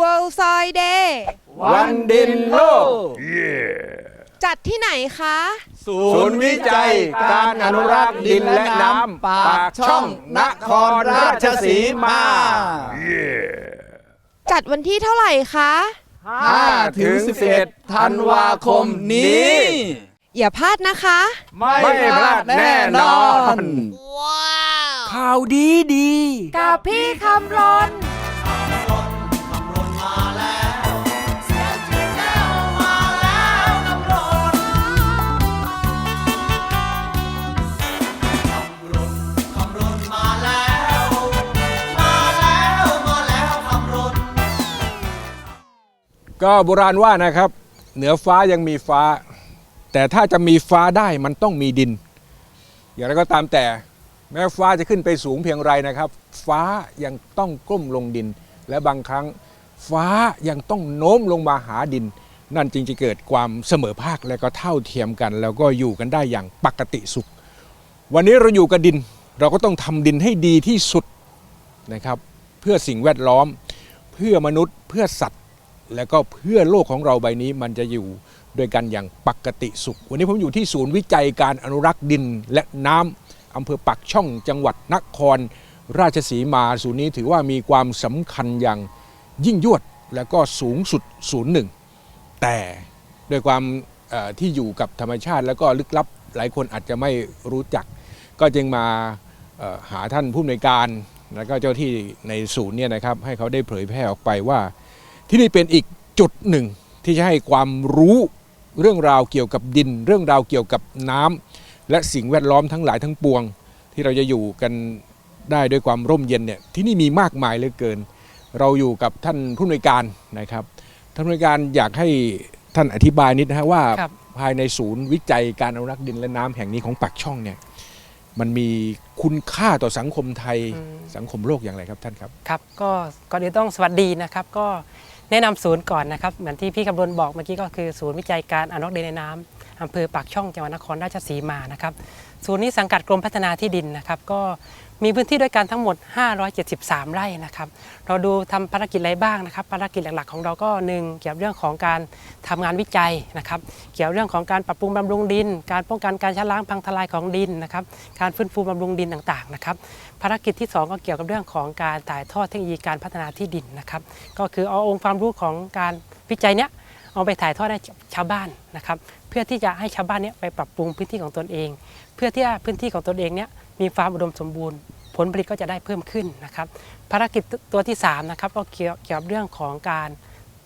World Soil Day วันดินโลก จัดที่ไหนคะ ศูนย์วิจัยการอนุรักษ์ดินและน้ำปากช่องนครราชสีมา จัดวันที่เท่าไหร่คะ 5 ถึง 11 ธันวาคมนี้ อย่าพลาดนะคะ ไม่พลาดแน่นอนข่าวดีดี กับพี่คำรน ก็โบราณว่านะครับ เหนือฟ้ายังมีฟ้า แต่ถ้าจะมีฟ้าได้มันต้องมีดิน อย่างไรก็ตามแต่แม้ฟ้าจะขึ้นไปสูงเพียงไรนะครับ ฟ้ายังต้องก้มลงดิน และบางครั้งฟ้ายังต้องโน้มลงมาหาดิน นั่นจึงจะเกิดความเสมอภาคและก็เท่าเทียมกัน แล้วก็อยู่กันได้อย่างปกติสุข วันนี้เราอยู่กับดิน เราก็ต้องทำดินให้ดีที่สุดนะครับ เพื่อสิ่งแวดล้อม เพื่อมนุษย์เพื่อสัตว์ แล้วก็เพื่อโลกของเราใบนี้มันจะอยู่ด้วยกันอย่างปกติสุข วันนี้ผมอยู่ที่ศูนย์วิจัยการอนุรักษ์ดินและน้ำอำเภอปักช่องจังหวัดนคร ราชสีมาศูนย์นี้ถือว่ามีความสำคัญอย่างยิ่งยวดและก็สูงสุดศูนย์หนึ่งแต่ด้วยความที่อยู่กับธรรมชาติ แล้วก็ลึกลับหลายคนอาจจะไม่รู้จัก ก็จึงมาหาท่านผู้อำนวยการ แล้วก็เจ้าที่ในศูนย์เนี่ยนะครับให้เขาได้เผยแพร่ออกไปว่า ที่นี่เป็นอีกจุดหนึ่งที่จะให้ความรู้เรื่องราวเกี่ยวกับดิน เรื่องราวเกี่ยวกับน้ำและสิ่งแวดล้อมทั้งหลายทั้งปวง ที่เราจะอยู่กันได้ด้วยความร่มเย็นเนี่ยที่นี่มีมากมายเหลือเกิน เราอยู่กับท่านผู้อำนวยการนะครับท่านผู้อำนวยการอยากให้ท่านอธิบายนิดนะฮะว่าครับภายในศูนย์วิจัยการอนุรักษ์ดินและน้ำแห่งนี้ของปากช่องเนี่ยมันมีคุณค่าต่อสังคมไทยอืมสังคมโลกอย่างไรครับท่านครับครับ ก็ก่อนอื่นต้องสวัสดีนะครับ ก็ แนะนำศูนย์ก่อนนะครับ เหมือนที่พี่กำลนบอกเมื่อกี้ก็คือศูนย์วิจัยการอนุรักษ์ดินในน้ำอำเภอปากช่องจังหวัดนครราชสีมานะครับ ศูนย์นี้สังกัดกรมพัฒนาที่ดินนะครับ ก็ มีพื้นที่ด้วยกันทั้งหมด 573 ไร่นะครับ เราดูทำภารกิจอะไรบ้างนะครับ ภารกิจหลักๆ ของเราก็หนึ่งเกี่ยวกับเรื่องของการทำงานวิจัยนะครับ เกี่ยวเรื่องของการปรับปรุงบำรุงดิน การป้องกันการชะล้างพังทลายของดินนะครับ การฟื้นฟูบำรุงดินต่างๆนะครับ ภารกิจที่ 2 ก็เกี่ยวกับเรื่องของการถ่ายทอดเทคโนโลยีการพัฒนาที่ดินนะครับ ก็คือเอาองค์ความรู้ของการวิจัยเนี้ยเอาไปถ่ายทอดให้ชาวบ้านนะครับ เพื่อที่จะให้ชาวบ้านเนี้ยไปปรับปรุงพื้นที่ของตนเอง เพื่อที่พื้นที่ของตนเองเนี้ย มีความอุดมสมบูรณ์ ผลผลิตก็จะได้เพิ่มขึ้นนะครับ ภารกิจตัวที่3นะครับก็เกี่ยวกับเรื่องของการ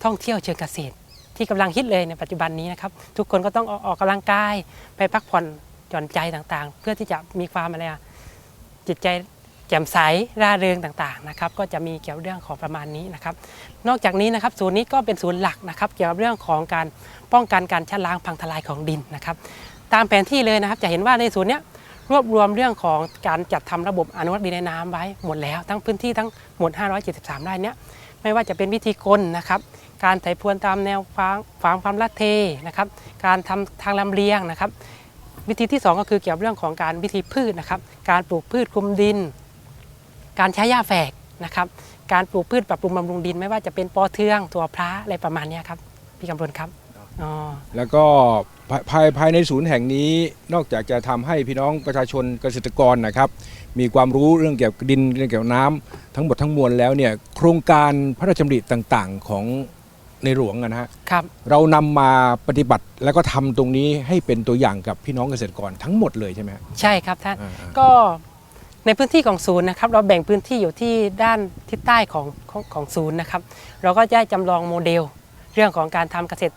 ท่องเที่ยวเชิงเกษตร ที่กำลังฮิตเลยในปัจจุบันนี้นะครับ ทุกคนก็ต้องออกออกกำลังกายไปพักผ่อนหย่อนใจต่างๆ เพื่อที่จะมีความอะไรจิตใจแจ่มใสร่าเริงต่างๆนะครับก็จะมีเกี่ยวเรื่องของประมาณนี้นะครับ นอกจากนี้นะครับศูนย์นี้ก็เป็นศูนย์หลักนะครับ เกี่ยวกับเรื่องของการป้องกันการชะล้างพังทลายของดินนะครับ ตามแผนที่เลยนะครับจะเห็นว่าในศูนย์เนี้ย รวบรวมเรื่องของการจัดทำระบบอนุรักษ์ดินในน้ำไว้หมดแล้วทั้งพื้นที่ทั้งหมด 573 ไร่เนี้ยไม่ว่าจะเป็นวิธีกลนะครับ การไถพรวนตามแนวฟางฟางความลัดเทนะครับ การทำทางลำเลียงนะครับ วิธีที่ 2 ก็คือเกี่ยวกับเรื่องของการวิธีพืชนะครับ การปลูกพืชคลุมดิน การใช้หญ้าแฝกนะครับ การปลูกพืชปรับปรุงบำรุงดิน ไม่ว่าจะเป็นปอเทืองตัวพระอะไรประมาณนี้ครับพี่กำพลครับ อ๋อแล้วก็ภายภายภายในศูนย์แห่งนี้นอกจากจะทำให้พี่น้องประชาชนเกษตรกรนะครับ มีความรู้เรื่องเกี่ยวกับดินเรื่องเกี่ยวกับน้ำทั้งหมดทั้งมวลแล้วเนี่ยโครงการพระราชดำริต่างๆของในหลวงอะนะฮะครับ เรานำมาปฏิบัติแล้วก็ทำตรงนี้ให้เป็นตัวอย่างกับพี่น้องเกษตรกรทั้งหมดเลยใช่ไหมฮะใช่ครับท่าน อ่าก็ในพื้นที่ของศูนย์นะครับ เราแบ่งพื้นที่อยู่ที่ด้านทิศใต้ของของของศูนย์นะครับ เราก็ได้จำลองโมเดล เรื่องของการทำเกษตร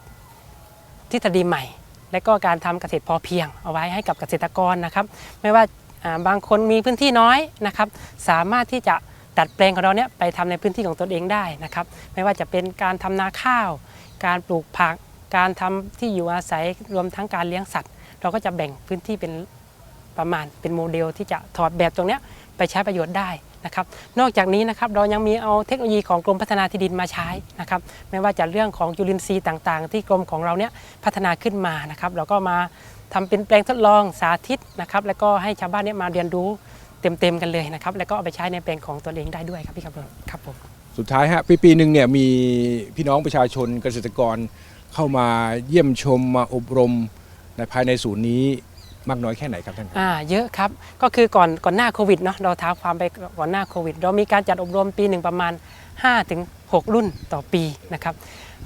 ทฤษฎีใหม่ และก็การทำเกษตรพอเพียง เอาไว้ให้กับเกษตรกรนะครับ ไม่ว่าบางคนมีพื้นที่น้อยนะครับ สามารถที่จะดัดแปลงของเราเนี้ยไปทำในพื้นที่ของตนเองได้นะครับ ไม่ว่าจะเป็นการทำนาข้าว การปลูกผัก การทำที่อยู่อาศัยรวมทั้งการเลี้ยงสัตว์ เราก็จะแบ่งพื้นที่เป็นประมาณเป็นโมเดลที่จะถอดแบบตรงเนี้ยไปใช้ประโยชน์ได้ นะครับนอกจากนี้นะครับเรายังมีเอาเทคโนโลยีของกรมพัฒนาที่ดินมาใช้นะครับไม่ว่าจะเรื่องของจุลินทรีย์ต่างๆ ที่กรมของเราเนี้ยพัฒนาขึ้นมานะครับเราก็มาทำเป็นแปลงทดลองสาธิตนะครับแล้วก็ให้ชาวบ้านเนี้ยมาเรียนรู้เต็มๆกันเลยนะครับแล้วก็เอาไปใช้ในแปลงของตัวเองได้ด้วยครับพี่ครับผมครับผมสุดท้ายฮะปีปีหนึ่งเนี่ยมีพี่น้องประชาชนเกษตรกรเข้ามาเยี่ยมชมมาอบรมในภายในศูนย์นี้ มากน้อยแค่ไหนครับท่านครับอ่าเยอะครับก็คือก่อนก่อนหน้าโควิดเนาะเราท้าความไปก่อนหน้าโควิด เรามีการจัดอบรมปีหนึ่งประมาณ5-6ถึง6รุ่นต่อปีนะครับ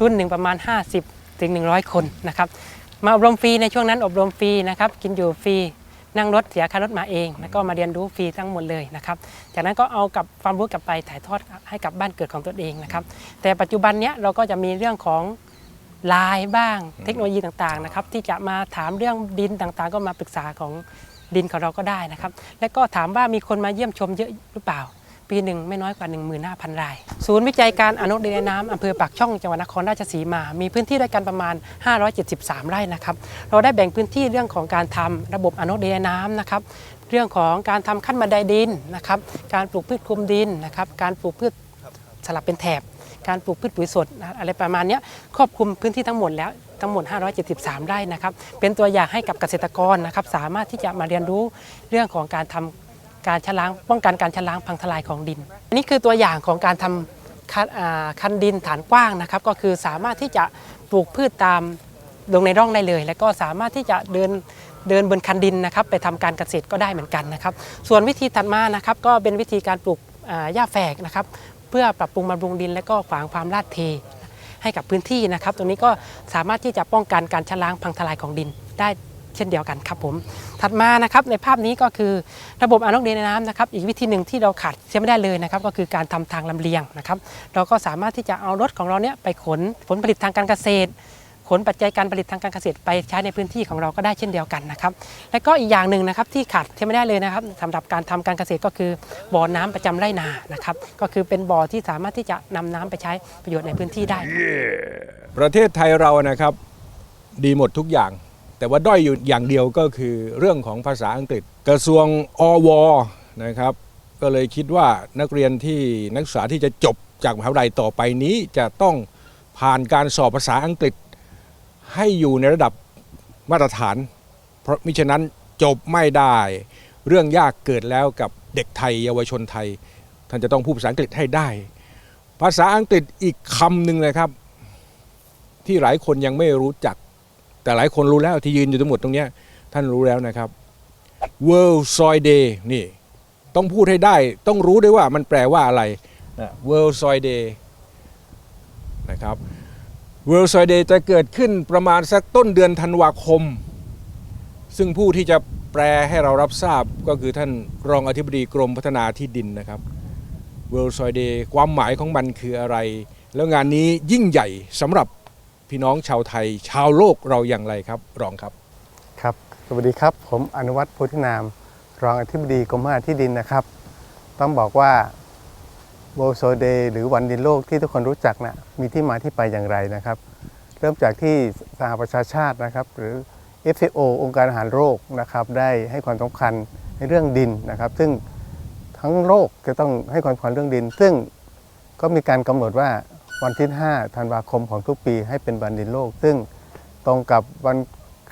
รุ่นหนึ่งประมาณ 50ถึง100 คนนะครับมาอบรมฟรีในช่วงนั้นอบรมฟรีนะครับกินอยู่ฟรีนั่งรถเสียค่ารถมาเอง แล้วก็มาเรียนรู้ฟรีทั้งหมดเลยนะครับ จากนั้นก็เอากับความรู้กลับไปถ่ายทอดให้กับบ้านเกิดของตัวเองนะครับ แต่ปัจจุบันเนี้ยเราก็จะมีเรื่องของ ไลน์บ้างเทคโนโลยีต่างๆนะครับที่จะมาถามเรื่องดินต่างๆ ก็มาปรึกษาของดินของเราก็ได้นะครับ และก็ถามว่ามีคนมาเยี่ยมชมเยอะหรือเปล่า ปีหนึ่งไม่น้อยกว่า 15,000 ราย ศูนย์วิจัยการอนุรักษ์ดินและน้ำอำเภอปากช่องจังหวัดนครราชสีมา มีพื้นที่ด้วยกันประมาณ 573 ไร่นะครับเราได้แบ่งพื้นที่เรื่องของการทำระบบอนุรักษ์ดินและน้ำนะครับเรื่องของการทำขั้นบันไดดินนะครับการปลูกพืชคลุมดินนะครับการปลูกพืชสลับเป็นแถบ การปลูกพืชปุ๋ยสดอะไรประมาณนี้ครอบคลุมพื้นที่ทั้งหมดแล้วทั้งหมด 573 ไร่นะครับเป็นตัวอย่างให้กับเกษตรกรนะครับสามารถที่จะมาเรียนรู้เรื่องของการทำการชะล้างป้องกันการชะล้างพังทลายของดินอันนี้คือตัวอย่างของการทำคันอ่าคันดินฐานกว้างนะครับก็คือสามารถที่จะปลูกพืชตามลงในร่องได้เลย แล้วก็สามารถที่จะเดินเดินบนคันดินนะครับไปทำการเกษตรก็ได้เหมือนกันนะครับ ส่วนวิธีถัดมานะครับก็เป็นวิธีการปลูกหญ้าแฝกนะครับ เพื่อปรับปรุงบำรุงดิน และก็ขวางความลาดเท ให้กับพื้นที่นะครับตรงนี้ก็สามารถที่จะป้องกันการชะล้างพังทลายของดินได้เช่นเดียวกันครับผม ถัดมานะครับในภาพนี้ก็คือระบบอนุรักษ์ดินในน้ำนะครับ อีกวิธีหนึ่งที่เราขาดเสียไม่ได้เลยนะครับ ก็คือการทำทางลำเลียงนะครับ เราก็สามารถที่จะเอารถของเราเนี้ยไปขนผลผลิตทางการเกษตร ขนปัจจัยการผลิตทางการเกษตรไปใช้ในพื้นที่ของเราก็ได้เช่นเดียวกันนะครับและก็อีกอย่างหนึ่งนะครับที่ขาดเสียไม่ได้เลยนะครับสำหรับการทำการเกษตรก็คือบ่อน้ำประจำไร่นานะครับก็คือเป็นบ่อที่สามารถที่จะนำน้ำไปใช้ประโยชน์ในพื้นที่ได้ ประเทศไทยเรานะครับดีหมดทุกอย่าง แต่ว่าด้อยอยู่อย่างเดียวก็คือเรื่องของภาษาอังกฤษ กระทรวงอวนะครับก็เลยคิดว่านักเรียนที่นักศึกษาที่จะจบจากมหาวิทยาลัยต่อไปนี้จะต้องผ่านการสอบภาษาอังกฤษ ให้อยู่ในระดับมาตรฐาน เพราะมิฉะนั้นจบไม่ได้ เรื่องยากเกิดแล้วกับเด็กไทยเยาวชนไทย ท่านจะต้องพูดภาษาอังกฤษให้ได้ ภาษาอังกฤษอีกคำหนึ่งเลยครับ ที่หลายคนยังไม่รู้จัก แต่หลายคนรู้แล้วที่ยืนอยู่ทั้งหมดตรงนี้ท่านรู้แล้วนะครับ World Soil Day นี่ต้องพูดให้ได้ ต้องรู้ด้วยว่ามันแปลว่าอะไร World Soil Day นะครับ World Soil Day จะเกิดขึ้นประมาณสักต้นเดือนธันวาคม ซึ่งผู้ที่จะแปลให้เรารับทราบก็คือท่านรองอธิบดีกรมพัฒนาที่ดินนะครับ World Soil Day ความหมายของมันคืออะไร แล้วงานนี้ยิ่งใหญ่สำหรับพี่น้องชาวไทย ชาวโลกเราอย่างไรครับ รองครับครับสวัสดีครับ ผมอนุวัฒน์โพธินาม รองอธิบดีกรมพัฒนาที่ดินนะครับ ต้องบอกว่า โบโซเดย์หรือวันดินโลกที่ทุกคนรู้จักนะมีที่มาที่ไปอย่างไรนะครับ เริ่มจากที่สหประชาชาตินะครับ หรือ FAO องค์การอาหารโลกนะครับ ได้ให้ความสำคัญในเรื่องดินนะครับ ซึ่งทั้งโลกจะต้องให้ความสำคัญเรื่องดิน ซึ่งก็มีการกำหนดว่าวันที่ 5 ธันวาคมของทุกปีให้เป็นวันดินโลก ซึ่งตรงกับวัน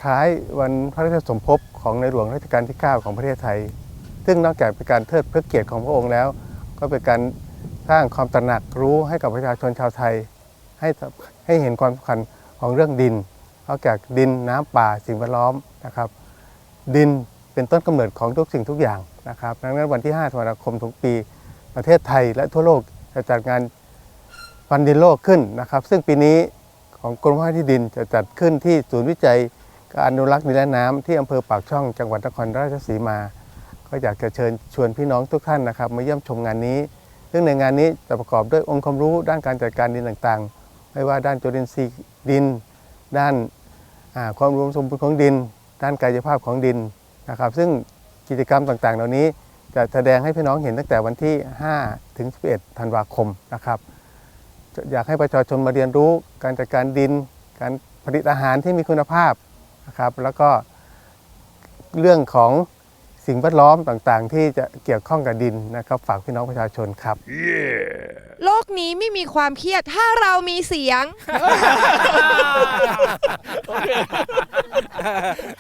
คล้ายวันพระราชสมภพของในหลวงรัชกาลที่ 9 ของประเทศไทย ซึ่งนอกจากเป็นการเทิดพระเกียรติของพระองค์แล้ว ก็เป็นการ สร้างความตระหนักรู้ให้กับประชาชนชาวไทย ให้ให้เห็นความสำคัญของเรื่องดินนอกจากดินน้ำป่าสิ่งแวดล้อมนะครับ ดินเป็นต้นกำเนิดของทุกสิ่งทุกอย่างนะครับดังนั้นวันที่5ธันวาคมทุกปี ประเทศไทยและทั่วโลกจะจัดงานวันดินโลกขึ้นนะครับ ซึ่งปีนี้ของกรมพัฒนาที่ดินจะจัดขึ้นที่ศูนย์วิจัยการอนุรักษ์ดินและน้ำที่อำเภอปากช่องจังหวัดนครราชสีมา ก็อยากจะเชิญชวนพี่น้องทุกท่านนะครับ มาเยี่ยมชมงานนี้ ซึ่งในงานนี้จะประกอบด้วยองค์ความรู้ด้านการจัดการดินต่างๆ ไม่ว่าด้านจุลินทรีย์ดิน ด้านความรวมสมบูรณ์ของดิน ด้านกายภาพของดินนะครับ ซึ่งกิจกรรมต่างๆ เหล่านี้จะแสดงให้พี่น้องเห็นตั้งแต่วันที่ 5 ถึง 11 ธันวาคมนะครับ อยากให้ประชาชนมาเรียนรู้การจัดการดิน การผลิตอาหารที่มีคุณภาพนะครับ แล้วก็เรื่องของ สิ่งแวดล้อมต่างๆ ที่จะเกี่ยวข้องกับดินนะครับ ฝากพี่น้องประชาชนครับ โลกนี้ไม่มีความเครียดถ้าเรามีเสียง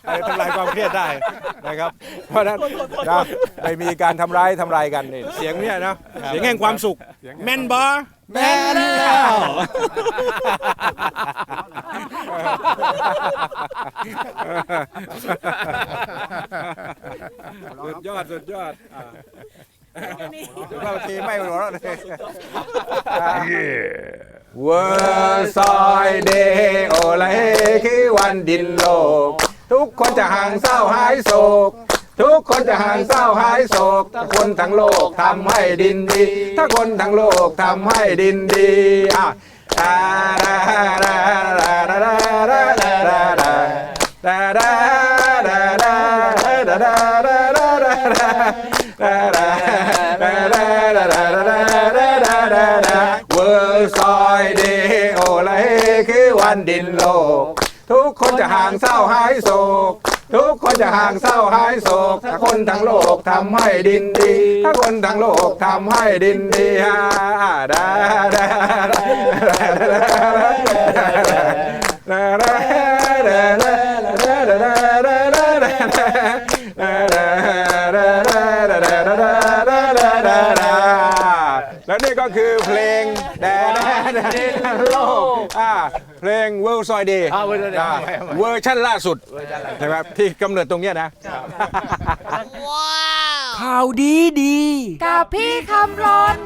อะไรทำลายความเครียดได้นะครับ เพราะนั้นไม่มีการทำร้ายทำลายกันนี่เสียงเนี่ยนะเสียงแห่งความสุข แมนบอแมนแล้ว สุดยอดสุดยอดอ่าเราทีไม่หัวเราะเลยเวอร์ซอยเดโอไลคือวันดินโลก ทุกคนจะห่างเศร้าหายโศก ทุกคนจะห่างเศร้าหายโศก ถ้าคนทั้งโลกทำให้ดินดี ถ้าคนทั้งโลกทำให้ดินดีอะ วอร์ซอเดโอเฮคือวันดินโลก ทุกคนจะห่างเศร้าหายโศก ทุกคนจะห่างเศร้าหายโศกถ้าคนทั้งโลกทำให้ดินดี ถ้าคนทั้งโลกทำให้ดินดีฮ่าดาดาดาดาดาดาแล้ เพลง World Soy Day อ่า World Soy Day อ่าเวอร์ชันล่าสุดใช่ไหมที่กำเนิดตรงเนี้ยนะ ข่าวดีดี กับพี่คำรน